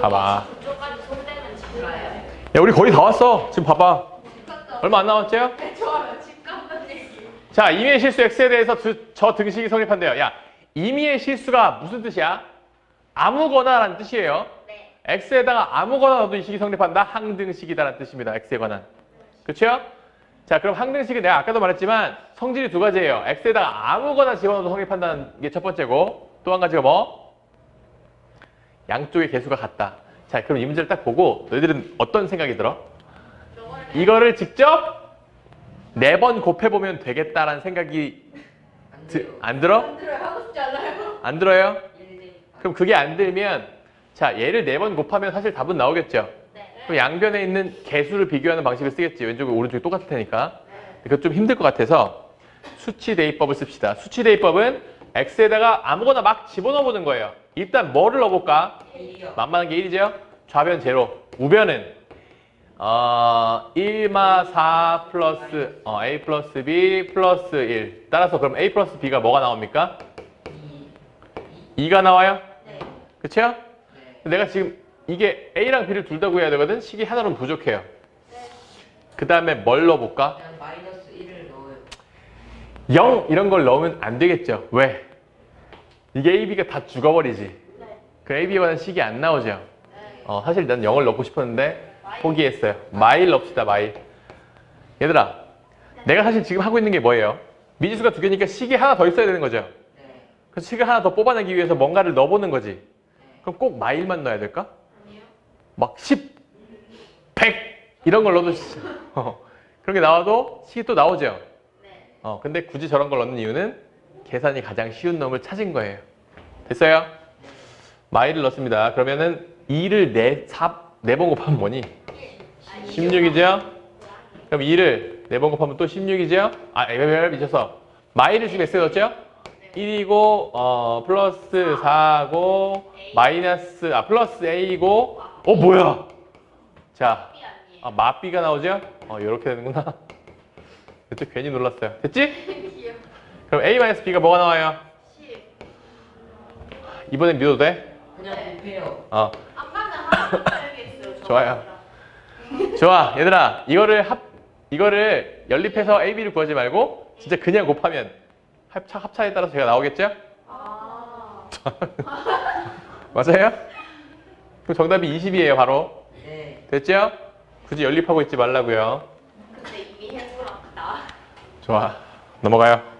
봐봐. 야, 우리 거의 다 왔어. 지금 봐봐. 얼마 안 남았죠? 자, 임의의 실수 x에 대해서 두- 저 등식이 성립한대요. 야, 임의의 실수가 무슨 뜻이야? 아무거나라는 뜻이에요. 네. x에다가 아무거나 넣어도 이 식이 성립한다. 항등식이다라는 뜻입니다. x에 관한. 그렇죠? 자, 그럼 항등식은 내가 아까도 말했지만 성질이 두 가지예요. x에다가 아무거나 집어넣어도 성립한다는 게 첫 번째고 또 한 가지가 뭐? 양쪽의 개수가 같다. 자, 그럼 이 문제를 딱 보고 너희들은 어떤 생각이 들어? 이거를 직접 네 번 곱해보면 되겠다라는 생각이 안 드-. 안 들어? 안 들어요. 하고 싶지 않아요. 안 들어요? 일이니까. 그럼 그게 안 들면 자 얘를 네 번 곱하면 사실 답은 나오겠죠. 네. 그럼 양변에 있는 개수를 비교하는 방식을 쓰겠지. 왼쪽이 오른쪽이 똑같을 테니까. 네. 그거 좀 힘들 것 같아서 수치 대입법을 씁시다. 수치 대입법은 x에다가 아무거나 막 집어넣어 보는 거예요. 일단 뭐를 넣어볼까? 만만한 게 1이죠? 좌변 제로. 우변은 어, 1마 4 플러스 어, a 플러스 b 플러스 1. 따라서 그럼 a 플러스 b가 뭐가 나옵니까? 이. 2가 나와요? 네. 그쵸? 네. 내가 지금 이게 A랑 B를 둘 다 구해야 되거든? 식이 하나로는 부족해요. 그 다음에 뭘 넣어볼까? 마이너스 1을 넣어요. 0 이런 걸 넣으면 안 되겠죠. 왜? 이게 A, B가 다 죽어버리지. 네. 그 B에 관한 식이 안 나오죠. 네. 어, 사실 난 0을 넣고 싶었는데 포기했어요. 마일 넣읍시다, 마일. 얘들아, 내가 사실 지금 하고 있는 게 뭐예요? 미지수가 두 개니까 식이 하나 더 있어야 되는 거죠. 네. 그 식을 하나 더 뽑아내기 위해서 뭔가를 넣어보는 거지. 네. 그럼 꼭 마일만 넣어야 될까? 막 10, 100 이런 걸 넣어도 시- 어, 그런 게 나와도 식이 또 나오죠. 네. 어, 근데 굳이 저런 걸 넣는 이유는 계산이 가장 쉬운 놈을 찾은 거예요. 됐어요? 마일을 넣습니다. 그러면은 2를 4, 4번 곱하면 뭐니? 16이죠? 그럼 2를 4번 곱하면 또 16이죠? 아, 에베베 미쳐서 마일을 지금 X에 넣었죠? 1이고 어, 플러스 4고 마이너스 아 플러스 A고 어 뭐야? 자. 아, 마비가 나오죠? 어, 이렇게 되는구나. 그때 괜히 놀랐어요. 됐지? 그럼 A-B가 뭐가 나와요? 10. 이번엔 믿어도 돼? 그냥 곱해요. 어, 하나 써야겠어요. 좋아요. 좋아. 얘들아, 이거를 합, 이거를 연립해서 A-B를 구하지 말고 진짜 그냥 곱하면 합차, 합차에 따라서 제가 나오겠죠? 아. 맞아요? 그럼 정답이 20이에요, 바로. 네. 됐죠? 굳이 연립하고 있지 말라고요. 근데 이미 해보라. 나. 좋아. 넘어가요.